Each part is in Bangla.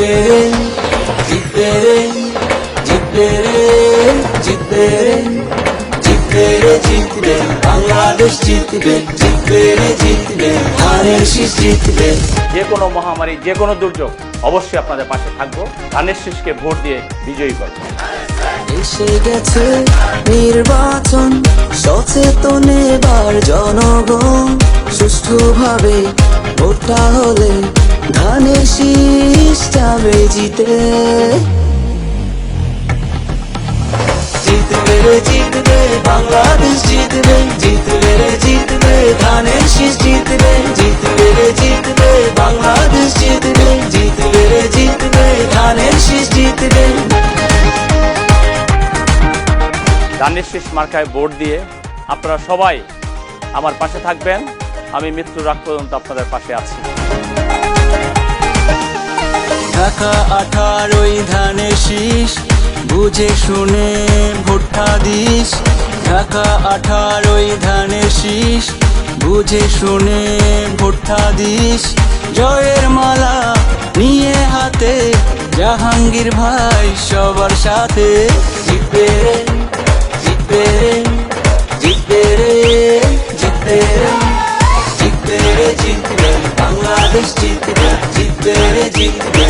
জিতবে রে জিতবে রে জিতবে রে জিতবে রে জিতবে বাংলাদেশ জিতবে জিতবে রে জিতবে। ধানের শীষ জিতবে। যে কোনো মহামারী যে কোনো দুর্যোগ অবশ্যই আপনাদের পাশে থাকব। ধানের শীষকে ভোট দিয়ে বিজয়ী করব। এসে গেছে নির্বাচন সচেতন এবার জনগণ সুষ্ঠুভাবে ভোটটা হলে ধানের শীষ যাবে জিতে। জিতবে রে, জিতবে, বাংলাদেশ জিতবে। জিতবে রে, জিতবে, ধানের শীষ জিতবে। জিতবে রে, জিতবে, বাংলাদেশ জিতবে। জিতবে রে, জিতবে, ধানের শীষ জিতবে। ধানের শীষ মার্কায় ভোট দিয়ে আপনারা সবাই আমার পাশে থাকবেন। আমি মৃত্যুর রাগ পর্যন্ত আপনাদের পাশে আছি। ঢাকা আঠারোই ধানের শীষ, বুঝে শুনে ভোটটা দিস। ঢাকা আঠারোই ধানের শীষ, বুঝে শুনে ভোটটা দিস। জয়ের মালা নিয়ে হাতে, জাহাঙ্গীর ভাই সবার সাথে। জিতবে জিতবে জিতবে রে জিতবে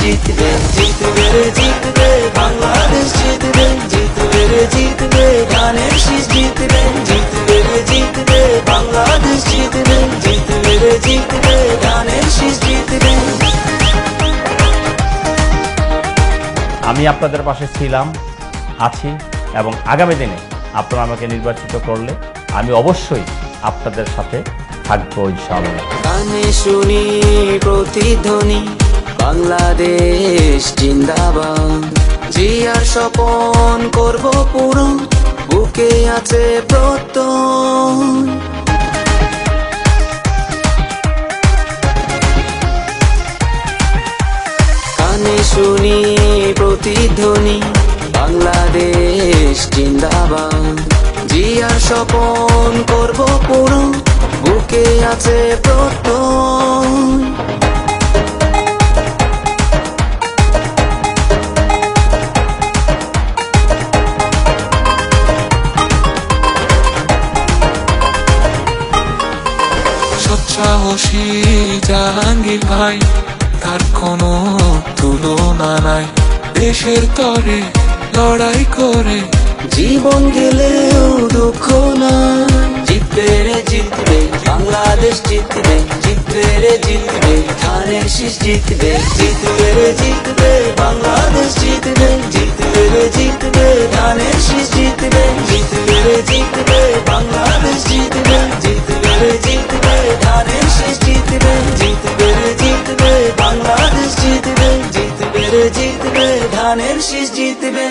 জিতবে জিতবে রে জিতবে বাংলাদেশ জিতবে জিতবে রে জিতবে জিতবে জিতবে রে জিতবে বাংলাদেশ জিতবে জিতবে রে জিতবে জিতবে আমি আপনাদের পাশে ছিলাম, আছি এবং আগামী দিনে আপনারা আমাকে নির্বাচিত করলে আমি অবশ্যই আপনাদের সাথে থাকব ইনশাআল্লাহ কানে শুনি প্রতিধ্বনি, বাংলাদেশ জিন্দাবাদ জিয়ার স্বপন করব পূরণ, বুকে আছে প্রত্যয়। কানে শুনি প্রতিধ্বনি, বাংলাদেশ জিন্দাবাদ জিয়ার স্বপন করব পূরণ বুকে আছে প্রত্যয়। সৎসাহসী জাহাঙ্গীর ভাই তার কোনো তুলনা নাই। দেশের তরে লড়াই করে। জীবন গেলেও দুঃখ না জিতবে রে জিতবে, বাংলাদেশ জিতবে জিতবে রে জিতবে, ধানের শীষ জিতবে জিতবে রে জিতবে, বাংলাদেশ জিতবে জিতবে রে জিতবে, ধানের শীষ জিতবে জিতবে রে জিতবে, বাংলাদেশ জিতবে জিতবে রে জিতবে, ধানের শীষ জিতবে জিতবে রে জিতবে, বাংলাদেশ জিতবে জিতবে রে জিতবে, ধানের শীষ জিতবে।